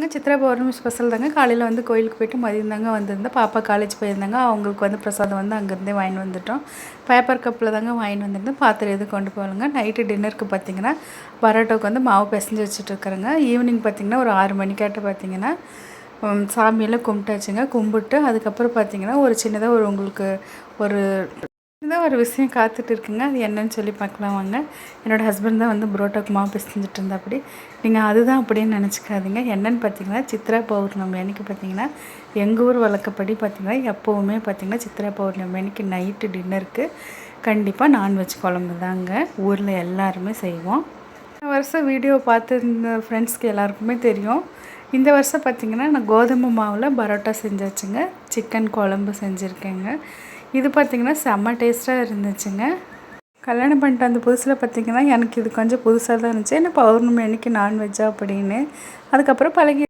வாங்க சித்ரா பௌர்ணமி ஸ்பெஷல் தாங்க. காலையில் வந்து கோயிலுக்கு போயிட்டு மதியம் தாங்க வந்திருந்தேன். பாப்பா காலேஜ் போயிருந்தாங்க. அவங்களுக்கு வந்து பிரசாதம் வந்து அங்கேருந்தே வாங்கிட்டு வந்துட்டோம். பேப்பர் கப்பில் தாங்க வாங்கிட்டு வந்திருந்தேன். பாத்திரம் எதுவும் கொண்டு போகலங்க. நைட்டு டின்னருக்கு பார்த்தீங்கன்னா பரோட்டாவுக்கு வந்து மாவு பிசைஞ்சு வச்சுட்ருக்குறேங்க ஈவினிங் பார்த்தீங்கன்னா ஒரு ஆறு மணிக்காட்ட பார்த்தீங்கன்னா சாமியெல்லாம் கும்பிட்டாச்சுங்க. கும்பிட்டு அதுக்கப்புறம் பார்த்தீங்கன்னா ஒரு சின்னதாக ஒரு உங்களுக்கு ஒரு இதுதான் ஒரு விஷயம் காத்துட்டு இருக்குங்க. அது என்னன்னு சொல்லி பார்க்கலாம் வாங்க என்னோடய ஹஸ்பண்ட் தான் வந்து புரோட்டாக்கு மாவு பிசைஞ்சிட்டு இருந்தா அப்படி நீங்கள் அதுதான் அப்படின்னு நினச்சிக்காதீங்க. என்னன்னு பார்த்தீங்கன்னா சித்ரா பௌர்ணமி அன்னைக்கு பார்த்தீங்கன்னா எங்கள் ஊர் வழக்கப்படி பார்த்தீங்கன்னா எப்போவுமே பார்த்தீங்கன்னா சித்ரா பௌர்ணமி அன்னைக்கு நைட்டு டின்னருக்கு கண்டிப்பாக நான்வெஜ் குழம்பு தாங்க. ஊரில் எல்லாருமே செய்வோம். இந்த வருஷம் வீடியோ பார்த்துருந்த ஃப்ரெண்ட்ஸ்க்கு எல்லாருக்குமே தெரியும். இந்த வருஷம் பார்த்திங்கன்னா நான் கோதுமை மாவில் பரோட்டா செஞ்சாச்சுங்க. சிக்கன் குழம்பு செஞ்சுருக்கேங்க. இது பார்த்திங்கன்னா செம்ம டேஸ்ட்டாக இருந்துச்சுங்க. கல்யாணம் பண்ணிட்டு அந்த புதுசில் பார்த்திங்கன்னா எனக்கு இது கொஞ்சம் புதுசாக தான் இருந்துச்சு. என்ன பௌர்ணமி அன்னைக்கு நான்வெஜ்ஜா அப்படின்னு. அதுக்கப்புறம் பழகி